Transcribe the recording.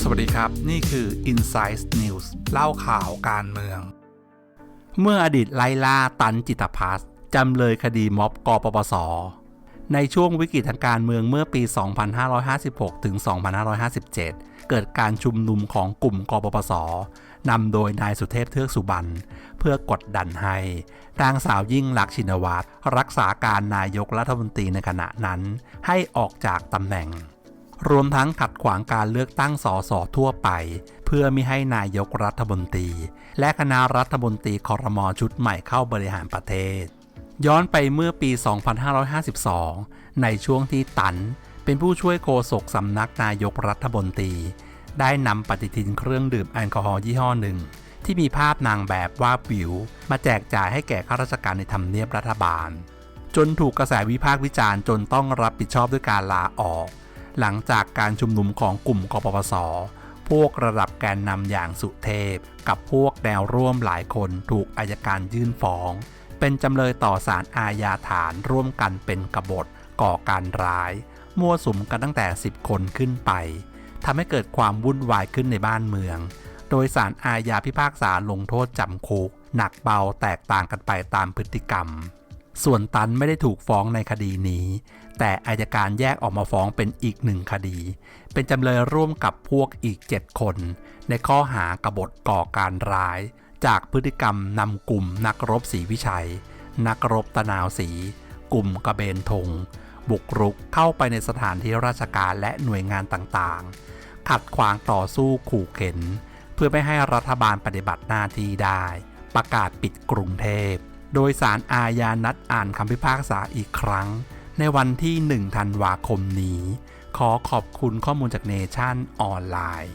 สวัสดีครับ นี่คือ Insight News เล่าข่าวการเมือง เมื่ออดีตไล่ล่าตันจิตพัสจำเลยคดีม็อบกปปส ในช่วงวิกฤตทางการเมืองเมื่อปี 2556 ถึง 2557 เกิดการชุมนุมของกลุ่มกปปสนำโดยนายสุเทพเทือกสุบรรณเพื่อกดดันให้นางสาวยิ่งลักษณ์ชินวัตรรักษาการนายกรัฐมนตรีในขณะนั้น ให้ออกจากตำแหน่ง รวมทั้งขัดขวางการเลือกตั้งสสทั่วไป เพื่อไม่ให้นายกรัฐมนตรี และคณะรัฐมนตรีคอรมอชุดใหม่เข้าบริหารประเทศ ย้อนไปเมื่อปี 2552 ในช่วงที่ตัน เป็นผู้ช่วยโฆษกสำนักนายกรัฐมนตรี ได้นำปฏิทินเครื่องดื่มแอลกอฮอล์ยี่ห้อหนึ่ง ที่มีภาพนางแบบว่าบวิว มาแจกจ่ายให้แก่ข้าราชการในทำเนียบรัฐบาล จนถูกกระแสวิพากษ์วิจารณ์จนต้องรับผิดชอบด้วยการลาออก หลังจากการชุมนุมของกลุ่มกปปสพวกระดับแกนนำอย่างสุเทพ กับพวกแนวร่วมหลายคนถูกอายการยื่นฟ้อง เป็นจำเลยต่อสารอาญาฐานร่วมกันเป็นกบฏก่อการร้าย มั่วสุมกันตั้งแต่ 10 คนขึ้นไปทำให้เกิดความวุ่นวายขึ้นในบ้านเมือง โดยสารอาญาพิพากษาลงโทษจำคุก หนักเบาแตกต่างกันไปตามพฤติกรรม ส่วนตันไม่ได้ถูกฟ้องในคดีนี้ แต่อายการแยกออกมาฟ้องเป็นอีกหนึ่งคดี เป็นจำเลยร่วมกับพวกอีก 7 คน ในข้อหากบฏก่อการร้าย จากพฤติกรรมนำกลุ่มนักรบศรีวิชัย นักรบตะนาวสีกลุ่มกระเบนธงบุกรุกเข้าไปในสถานที่ราชการและหน่วยงานต่างๆ ขัดขวางต่อสู้ขู่เข็น เพื่อไม่ให้รัฐบาลปฏิบัติหน้าที่ได้ ประกาศปิดกรุงเทพ โดยสารอาญานัดอ่านคำพิพากษาอีกครั้ง ในวันที่ 1 ธันวาคมนี้ ขอขอบคุณข้อมูลจากเนชั่นออนไลน์